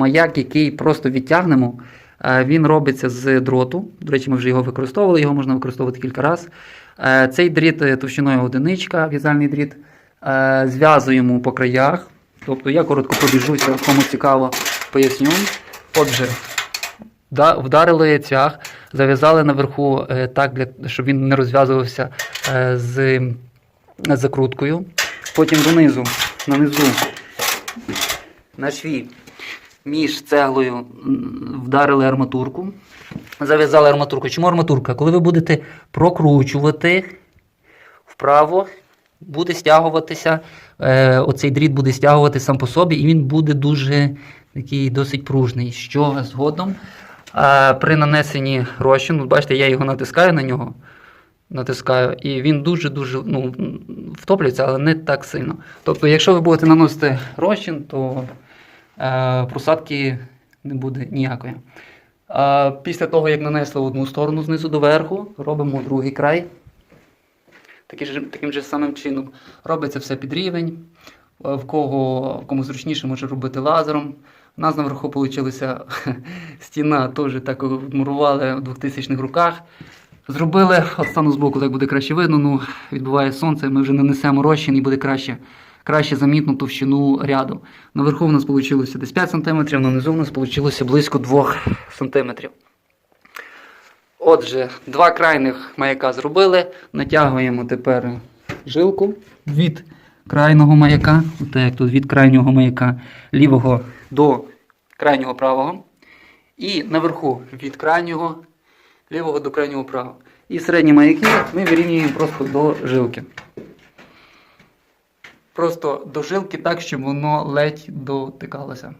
Маяк, який просто відтягнемо, е, він робиться з дроту. До речі, ми вже його використовували, його можна використовувати кілька разів. Е, Цей дріт е, товщиною одиничка, в'язальний дріт, зв'язуємо по краях. Тобто я коротко пробіжуся, кому цікаво, поясню. Отже, вдарили цвях, зав'язали наверху так, щоб він не розв'язувався з закруткою. Потім донизу, нанизу на шві між цеглою вдарили арматурку. Зав'язали арматурку. Чому арматурка? Коли ви будете прокручувати вправо, буде стягуватися, е, оцей дріт буде стягувати сам по собі, і він буде дуже такий досить пружний. Що згодом е, при нанесенні розчину, бачите, я його натискаю на нього. Натискаю, і він дуже-дуже ну, втоплюється, але не так сильно. Тобто, якщо ви будете наносити розчин, то просадки не буде ніякої. А після того, як нанесли одну сторону знизу до верху, робимо другий край. Таким же, самим чином робиться все під рівень. Е, В кого кому зручніше може робити лазером. У нас наверху вийшла стіна, теж так мурували в 2000-х роках. Зробили, от стану збоку, так буде краще видно. Ну, відбуває сонце, ми вже нанесемо розчин і буде краще, краще замітно товщину ряду. Наверху в нас вийшло десь 5 см, нанизу в нас вийшло близько 2 см. Отже, два крайних маяка зробили. Натягуємо тепер жилку від крайнього маяка. От як тут від крайнього маяка лівого до крайнього правого. І наверху від крайнього лівого до крайнього правого. І середні маяки ми вирівнюємо просто до жилки. Просто до жилки так, щоб воно ледь дотикалося.